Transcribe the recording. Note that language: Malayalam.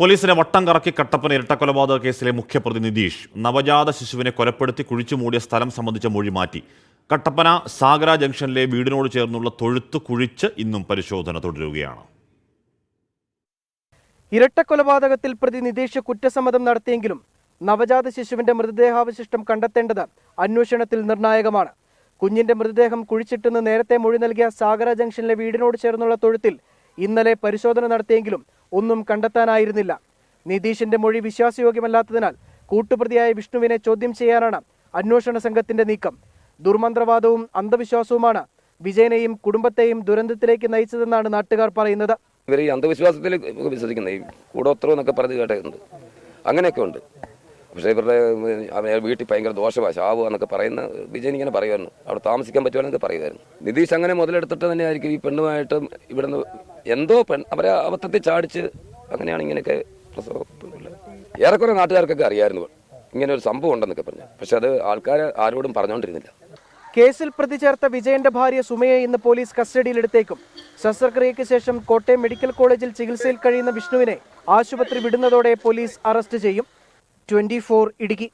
പോലീസിനെ വട്ടം കറക്കി കട്ടപ്പന ഇരട്ടക്കൊലപാതക കേസിലെ മുഖ്യപ്രതി നിതീഷ് നവജാത ശിശുവിനെ കൊലപ്പെടുത്തി കുഴിച്ചു മൂടിയ സ്ഥലം സംബന്ധിച്ച മൊഴി മാറ്റി. കട്ടപ്പന സാഗര ജംഗ്ഷനിലെ വീടിനോട് ചേർന്നുള്ള തൊഴുത്ത് കുഴിച്ച് ഇന്നും പരിശോധന തുടരുകയാണ്. ഇരട്ടക്കൊലപാതകത്തിൽ പ്രതി നിതീഷ് കുറ്റസമ്മതം നടത്തിയെങ്കിലും നവജാത ശിശുവിന്റെ മൃതദേഹാവശിഷ്ടം കണ്ടെത്തേണ്ടത് അന്വേഷണത്തിൽ നിർണായകമാണ്. കുഞ്ഞിന്റെ മൃതദേഹം കുഴിച്ചിട്ടെന്ന് നേരത്തെ മൊഴി നൽകിയ സാഗര ജംഗ്ഷനിലെ വീടിനോട് ചേർന്നുള്ള തൊഴുത്തിൽ ഇന്നലെ പരിശോധന നടത്തിയെങ്കിലും ഒന്നും കണ്ടെത്താനായിരുന്നില്ല. നിതീഷിന്റെ മൊഴി വിശ്വാസയോഗ്യമല്ലാത്തതിനാൽ കൂട്ടുപ്രതിയായ വിഷ്ണുവിനെ ചോദ്യം ചെയ്യാനാണ് അന്വേഷണ സംഘത്തിന്റെ നീക്കം. ദുർമന്ത്രവാദവും അന്ധവിശ്വാസവുമാണ് വിജയനെയും കുടുംബത്തെയും ദുരന്തത്തിലേക്ക് നയിച്ചതെന്നാണ് നാട്ടുകാർ പറയുന്നത്. ഇവർ ഈ അന്ധവിശ്വാസത്തിൽ വിശ്വസിക്കുന്നത് ഈ കൂടോത്രം എന്നൊക്കെ പറഞ്ഞ് കേട്ടിട്ടുണ്ട്. അങ്ങനെയൊക്കെ ഉണ്ട്. പക്ഷേ ഇവരുടെ വീട്ടിൽ ഭയങ്കര ദോഷമാണ് ശാവ് എന്നൊക്കെ പറയുന്ന വിജയൻ ഇങ്ങനെ പറയുമായിരുന്നു. അവിടെ താമസിക്കാൻ പറ്റുവാനൊക്കെ പറയുമായിരുന്നു. നിതീഷ് അങ്ങനെ മുതലെടുത്തിട്ട് തന്നെയായിരിക്കും ഈ പെണ്ണുമായിട്ടും ഇവിടുന്ന് എന്തോ പെൺ അവരെ അബദ്ധത്തിൽ ചാടിച്ച് അങ്ങനെയാണ് ഇങ്ങനെയൊക്കെ പ്രസവം ഏറെക്കുറെ നാട്ടുകാർക്കൊക്കെ അറിയായിരുന്നു ഇങ്ങനെ ഒരു സംഭവം ഉണ്ടെന്നൊക്കെ പറഞ്ഞു. പക്ഷെ അത് ആൾക്കാർ ആരോടും പറഞ്ഞുകൊണ്ടിരുന്നില്ല കേസിൽ പ്രതി ചേർത്ത വിജയന്റെ ഭാര്യ സുമയെ ഇന്ന് പോലീസ് കസ്റ്റഡിയിലെടുത്തേക്കും. ശസ്ത്രക്രിയയ്ക്ക് ശേഷം കോട്ടയം മെഡിക്കൽ കോളേജിൽ ചികിത്സയിൽ കഴിയുന്ന വിഷ്ണുവിനെ ആശുപത്രി വിടുന്നതോടെ പോലീസ് അറസ്റ്റ് ചെയ്യും. ട്വന്റി ഇടുക്കി.